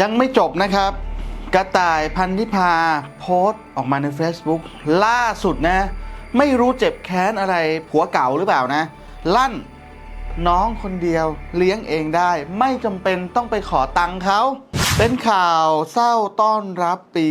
ยังไม่จบนะครับ กระต่ายพันธิพาโพสต์ออกมาใน Facebook ล่าสุดนะ ไม่รู้เจ็บแค้นอะไรผัวเก่าหรือเปล่านะ ลั่นน้องคนเดียวเลี้ยงเองได้ ไม่จำเป็นต้องไปขอตังค์เขา เป็นข่าวเศร้าต้อนรับปี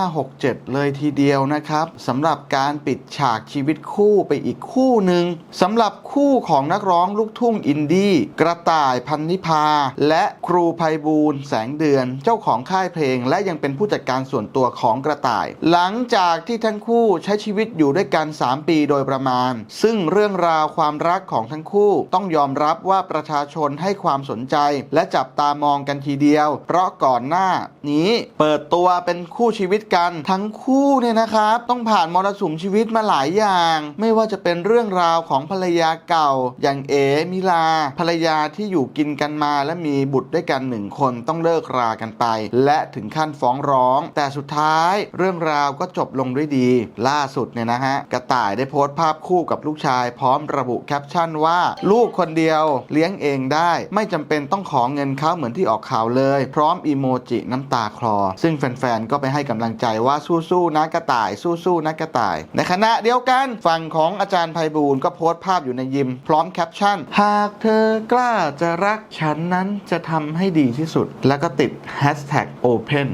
2567 เลยทีเดียวนะครับสำหรับการปิดฉากชีวิตคู่ไปอีกคู่หนึ่งสำหรับคู่ของนักร้องลูกทุ่งอินดี้กระต่ายพันนิพา และครูภัยบูลแสงเดือนเจ้าของค่ายเพลง และยังเป็นผู้จัดการส่วนตัวของกระต่าย หลังจากที่ทั้งคู่ใช้ชีวิตอยู่ด้วยกัน 3 ปีโดยประมาณ ซึ่งเรื่องราวความรักของทั้งคู่ ต้องยอมรับว่าประชาชนให้ความสนใจ และจับตามองกันทีเดียวเพราะก่อนหน้านี้เปิดตัวเป็นคู่ชีวิตกัน ทั้งคู่เนี่ยนะครับ ต้องผ่านมรสุมชีวิตมาหลายอย่าง ไม่ว่าจะเป็นเรื่องราวของภรรยาเก่า อย่างเอมิลา ภรรยาที่อยู่กินกันมาและมีบุตรด้วยกันหนึ่งคนต้องเลิกรากันไป และถึงขั้นฟ้องร้อง แต่สุดท้ายเรื่องราวก็จบลงด้วยดี ล่าสุดเนี่ยนะฮะกระต่ายได้โพสต์ภาพคู่กับลูกชาย พร้อมระบุแคปชั่นว่า ลูกคนเดียวเลี้ยงเองได้ ไม่จำเป็นต้องขอเงินเขาเหมือนที่ออกข่าวเลย พร้อมอีโมจิน้ำตาคลอ ซึ่งแฟนๆ ก็ไปให้กำลังใจว่าสู้ๆนะกระต่าย สู้ๆนะกระต่าย ในขณะเดียวกันฝั่งของอาจารย์ไพบูลก็โพสต์ภาพอยู่ในยิม พร้อมแคปชั่น หากเธอกล้าจะรักฉันนั้นจะทำให้ดีที่สุด แล้วก็ติด hashtag open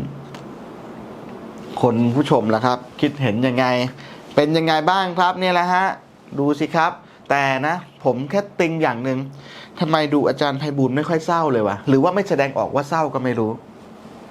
คนผู้ชมล่ะครับ คิดเห็นยังไง เป็นยังไงบ้างครับเนี่ยแหละฮะ ดูสิครับ แต่นะ ผมแค่ติงอย่างหนึ่ง ทำไมดูอาจารย์ไพบูลไม่ค่อยเศร้าเลยวะหรือว่าไม่แสดงออกว่าเศร้าก็ไม่รู้